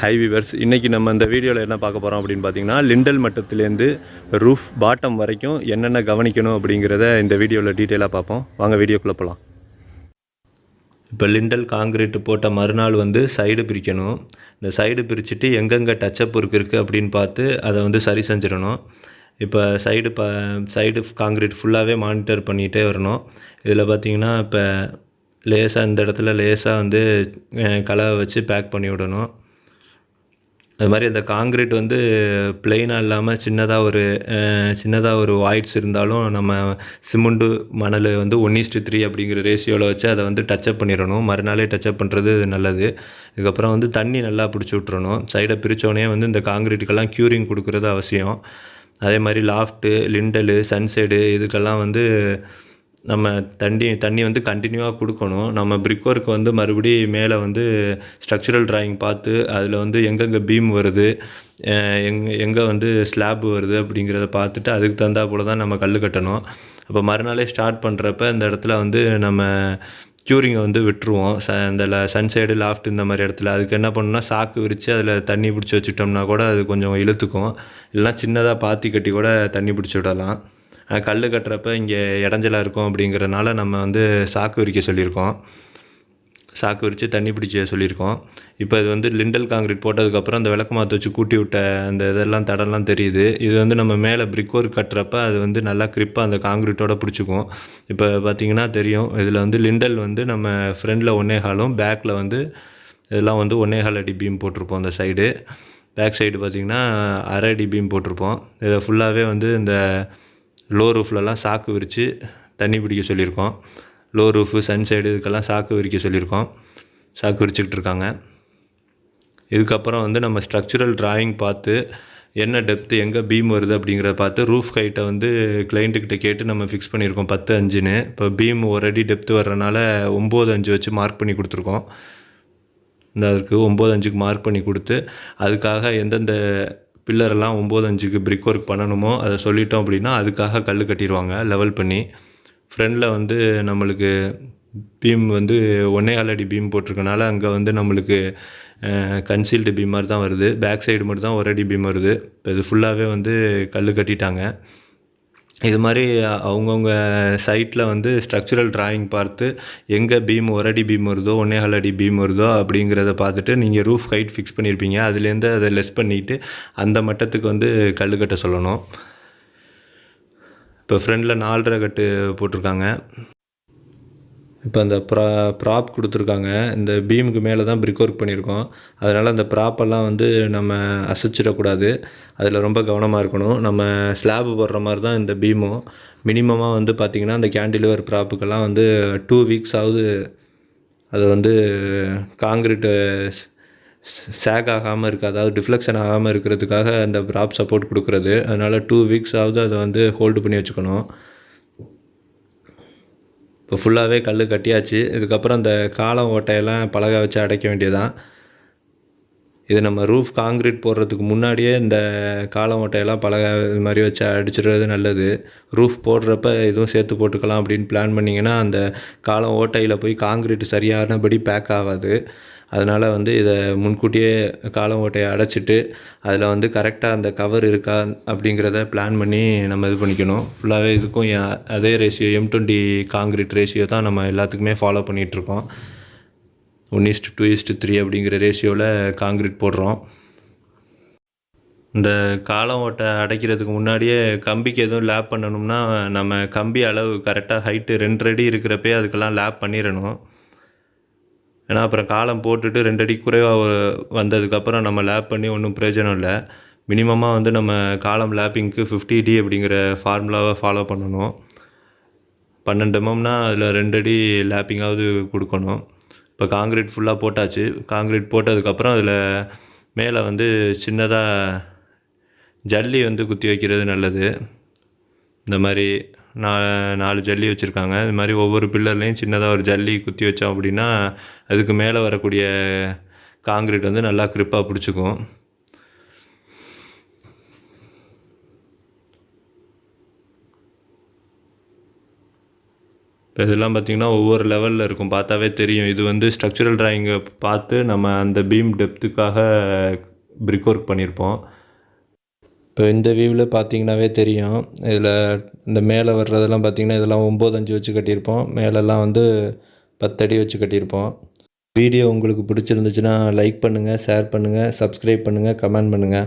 High viewers இன்றைக்கி நம்ம இந்த வீடியோவில் என்ன பார்க்க போகிறோம் அப்படின்னு பார்த்தீங்கன்னா லிண்டல் மட்டத்துலேருந்து ரூஃப் பாட்டம் வரைக்கும் என்னென்ன கவனிக்கணும் அப்படிங்கிறத இந்த வீடியோவில் டீட்டெயிலாக பார்ப்போம். வாங்க வீடியோக்குள்ளே போகலாம் இப்போ லிண்டல் காங்கிரீட் போட்ட மறுநாள் வந்து சைடு பிரிக்கணும். இந்த சைடு பிரிச்சுட்டு எங்கெங்கே டச்சப் ஒர்க் இருக்குது அப்படின்னு பார்த்து அதை வந்து சரி செஞ்சிடணும். இப்போ சைடு ப சைடு காங்கிரீட் ஃபுல்லாகவே மானிட்டர் பண்ணிகிட்டே வரணும். இதில் பார்த்தீங்கன்னா இப்போ லேசாக இந்த இடத்துல லேசாக வந்து கலவை வச்சு பேக் பண்ணி விடணும். அது மாதிரி அந்த காங்கிரீட் வந்து பிளெயினாக இல்லாமல் சின்னதாக ஒரு சின்னதாக ஒரு வாய்ட்ஸ் இருந்தாலும் நம்ம சிமெண்ட்டு மணல் வந்து ஒன் இஸ்ட்டு த்ரீ அப்படிங்கிற ரேஷியோவில் வச்சு அதை வந்து டச்சப் பண்ணிடணும். மறுநாளே டச்சப் பண்ணுறது நல்லது. இதுக்கப்புறம் வந்து தண்ணி நல்லா பிடிச்சி விட்றணும் சைடை பிரித்தோடனே வந்து இந்த காங்கிரீட்டுக்கெல்லாம் க்யூரிங் கொடுக்குறது அவசியம். அதே மாதிரி லாஃப்ட்டு லிண்டலு சன்செடு இதுக்கெல்லாம் வந்து நம்ம தண்ணி தண்ணி வந்து கண்டினியூவாக கொடுக்கணும். நம்ம பிரிக் ஒர்க் வந்து மறுபடி மேலே வந்து ஸ்ட்ரக்சரல் ட்ராயிங் பார்த்து அதில் வந்து எங்கெங்கே பீம் வருது எங்கே எங்கே வந்து ஸ்லாப் வருது அப்படிங்கிறத பார்த்துட்டு அதுக்கு தகுந்தா போல தான் நம்ம கல் கட்டணும். அப்போ மறுநாளே ஸ்டார்ட் பண்ணுறப்ப இந்த இடத்துல வந்து நம்ம க்யூரிங்கை வந்து விட்டுருவோம். ச இந்த ல சன்சைடு லாஃப்ட் இந்த மாதிரி இடத்துல. அதுக்கு என்ன பண்ணணும்னா சாக்கு விரித்து அதில் தண்ணி பிடிச்சி வச்சுட்டோம்னா கூட அது கொஞ்சம் இழுத்துக்கும். இல்லைனா சின்னதாக பாத்தி கட்டி கூட தண்ணி பிடிச்சி விடலாம். கல் கட்டுறப்ப இங்கே இடைஞ்சலாக இருக்கும் அப்படிங்கிறனால நம்ம வந்து சாக்கு விரிக்க சொல்லியிருக்கோம். சாக்கு விரித்து தண்ணி பிடிச்ச சொல்லியிருக்கோம். இப்போ இது வந்து லிண்டல் காங்கிரீட் போட்டதுக்கப்புறம் அந்த விளக்கு மாற்ற வச்சு கூட்டி விட்ட அந்த இதெல்லாம் தடம்லாம் தெரியுது. இது வந்து நம்ம மேலே பிரிக் ஒர்க் கட்டுறப்ப அது வந்து நல்லா க்ரிப்பாக அந்த காங்கிரீட்டோட பிடிச்சிக்கும். இப்போ பார்த்தீங்கன்னா தெரியும் இதில் வந்து லிண்டல் வந்து நம்ம ஃப்ரண்டில் ஒன்னே ஹாலும் பேக்கில் வந்து இதெல்லாம் வந்து ஒன்னே ஹால் அடி பீம் போட்டிருப்போம் அந்த சைடு பேக் சைடு பார்த்திங்கன்னா அரை அடி பீம் போட்டிருப்போம். இதை ஃபுல்லாகவே வந்து இந்த லோ ரூஃப்லலாம் சாக்கு விரித்து தண்ணி பிடிக்க சொல்லியிருக்கோம். லோ ரூஃபு சன் சைடு இதுக்கெல்லாம் சாக்கு விரிக்க சொல்லியிருக்கோம். சாக்கு விரிச்சுக்கிட்டு இருக்காங்க. இதுக்கப்புறம் வந்து நம்ம ஸ்ட்ரக்சுரல் டிராயிங் பார்த்து என்ன டெப்த்து எங்கே பீம் வருது அப்படிங்கிறத பார்த்து ரூஃப் ஹைட்டை வந்து கிளைண்ட்டுக்கிட்ட கேட்டு நம்ம ஃபிக்ஸ் பண்ணியிருக்கோம் பத்து அஞ்சுன்னு. இப்போ பீம் ஒரு அடி டெப்த்து வர்றனால ஒம்பது அஞ்சு வச்சு மார்க் பண்ணி கொடுத்துருக்கோம். இந்த அதுக்கு ஒம்பது அஞ்சுக்கு மார்க் பண்ணி கொடுத்து அதுக்காக எந்தெந்த பில்லரெல்லாம் ஒம்பது அஞ்சுக்கு பிரிக் ஒர்க் பண்ணணுமோ அதை சொல்லிட்டோம் அப்படின்னா அதுக்காக கல் கட்டிடுவாங்க லெவல் பண்ணி. ஃப்ரண்டில் வந்து நம்மளுக்கு பீம் வந்து ஒன்னே கால் பீம் போட்டிருக்கனால அங்கே வந்து நம்மளுக்கு கன்சீல்டு பீம் மாதிரி தான் வருது. பேக் சைடு மட்டும் தான் ஒரு அடி பீம் வருது. இப்போ இது ஃபுல்லாகவே வந்து கல் கட்டிட்டாங்க. இது மாதிரி அவங்கவுங்க சைட்டில் வந்து ஸ்ட்ரக்சரல் ட்ராயிங் பார்த்து எங்கே பீம் ஒரு அடி பீம் வருதோ ஒன்னே கால் அடி பீம் வருதோ அப்படிங்கிறத பார்த்துட்டு நீங்கள் ரூஃப் ஹைட் ஃபிக்ஸ் பண்ணியிருப்பீங்க அதுலேருந்து அதை லெஸ் பண்ணிவிட்டு அந்த மட்டத்துக்கு வந்து கல் கட்ட சொல்லணும். இப்போ ஃப்ரண்டில் நாலரை கட்டு போட்டிருக்காங்க. இப்போ அந்த ப்ரா ப்ராப் கொடுத்துருக்காங்க. இந்த பீமுக்கு மேலே தான் பிரிக் ஒர்க் பண்ணியிருக்கோம். அதனால் அந்த ப்ராப்பெல்லாம் வந்து நம்ம அசைச்சிடக்கூடாது. அதில் ரொம்ப கவனமாக இருக்கணும். நம்ம ஸ்லாப் போடுற மாதிரி தான் இந்த பீமும் மினிமமாக வந்து பார்த்திங்கன்னா அந்த கேண்டிலிவர் ப்ராப்புக்கெல்லாம் வந்து டூ வீக்ஸ் ஆகுது. அது வந்து காங்கிரீட்டு சேக் ஆகாமல் இருக்குது அதாவது டிஃப்ளெக்ஷன் ஆகாமல் இருக்கிறதுக்காக அந்த ப்ராப் சப்போர்ட் கொடுக்குறது. அதனால் டூ வீக்ஸ் ஆகுது. அதை வந்து ஹோல்டு பண்ணி வச்சுக்கணும். இப்போ ஃபுல்லாகவே கல் கட்டியாச்சு. இதுக்கப்புறம் அந்த காலம் ஓட்டையெல்லாம் பலகை வச்சு அடைக்க வேண்டியதான் இது நம்ம ரூஃப் காங்கிரீட் போடுறதுக்கு முன்னாடியே இந்த காலம் ஓட்டையெல்லாம் பலகை இது மாதிரி வச்சு அடிச்சிடுறது நல்லது. ரூஃப் போடுறப்ப இதுவும் சேர்த்து போட்டுக்கலாம் அப்படின்னு பிளான் பண்ணிங்கன்னா அந்த காலம் ஓட்டையில் போய் காங்கிரீட் சரியானபடி பேக் ஆகாது. அதனால் வந்து இதை முன்கூட்டியே காலம் ஓட்டையை அடைச்சிட்டு அதில் வந்து கரெக்டாக அந்த கவர் இருக்கா அப்படிங்கிறத பிளான் பண்ணி நம்ம இது பண்ணிக்கணும். ஃபுல்லாகவே இதுக்கும் அதே ratio M twenty concrete ratio தான் நம்ம எல்லாத்துக்குமே ஃபாலோ பண்ணிகிட்ருக்கோம். One is to two is to three அப்படிங்கிற ரேஷியோவில் காங்கிரீட் போடுறோம். இந்த காலம் ஓட்டை அடைக்கிறதுக்கு முன்னாடியே கம்பிக்கு எதுவும் லேப் பண்ணணும்னா நம்ம கம்பி அளவு கரெக்டாக ஹைட்டு ரெண்டு அடி இருக்கிறப்பே அதுக்கெல்லாம் லேப் பண்ணிடணும். ஏன்னா அப்புறம் காலம் போட்டுட்டு ரெண்டு அடி குறைவாக வந்ததுக்கப்புறம் நம்ம லேப் பண்ணி ஒன்றும் பிரயோஜனம் இல்லை. மினிமமாக வந்து நம்ம காலம் லேப்பிங்க்கு ஃபிஃப்டி டி அப்படிங்கிற ஃபார்முலாவை ஃபாலோ பண்ணணும். பன்னெண்டு எம்எம்னா அதில் ரெண்டு அடி லேப்பிங்காவது கொடுக்கணும். இப்போ காங்கிரீட் ஃபுல்லாக போட்டாச்சு. காங்கிரீட் போட்டதுக்கப்புறம் அதில் மேலே வந்து சின்னதாக ஜல்லி வந்து குத்தி வைக்கிறது நல்லது. இந்த மாதிரி நா நாலு ஜல்லி வச்சுருக்காங்க. இது மாதிரி ஒவ்வொரு பில்லர்லேயும் சின்னதாக ஒரு ஜல்லி குத்தி வச்சோம் அப்படின்னா அதுக்கு மேலே வரக்கூடிய காங்கிரீட் வந்து நல்லா க்ரிப்பாக பிடிச்சிக்கும். இப்போ இதெல்லாம் பார்த்திங்கன்னா ஒவ்வொரு லெவலில் இருக்கும். பார்த்தாவே தெரியும். இது வந்து ஸ்ட்ரக்சரல் ட்ராயிங்கை பார்த்து நம்ம அந்த பீம் டெப்த்துக்காக பிரிக் ஒர்க் பண்ணியிருப்போம் இப்போ இந்த வியூவில் பார்த்தீங்கன்னாவே தெரியும். இதில் இந்த மேலே வர்றதெல்லாம் பார்த்திங்கன்னா இதெல்லாம் ஒம்பது அஞ்சு வச்சு கட்டியிருப்போம். மேலெல்லாம் வந்து பத்தடி வச்சு கட்டியிருப்போம். வீடியோ உங்களுக்கு பிடிச்சிருந்துச்சுன்னா லைக் பண்ணுங்கள் ஷேர் பண்ணுங்கள் சப்ஸ்கிரைப் பண்ணுங்கள் கமெண்ட் பண்ணுங்கள்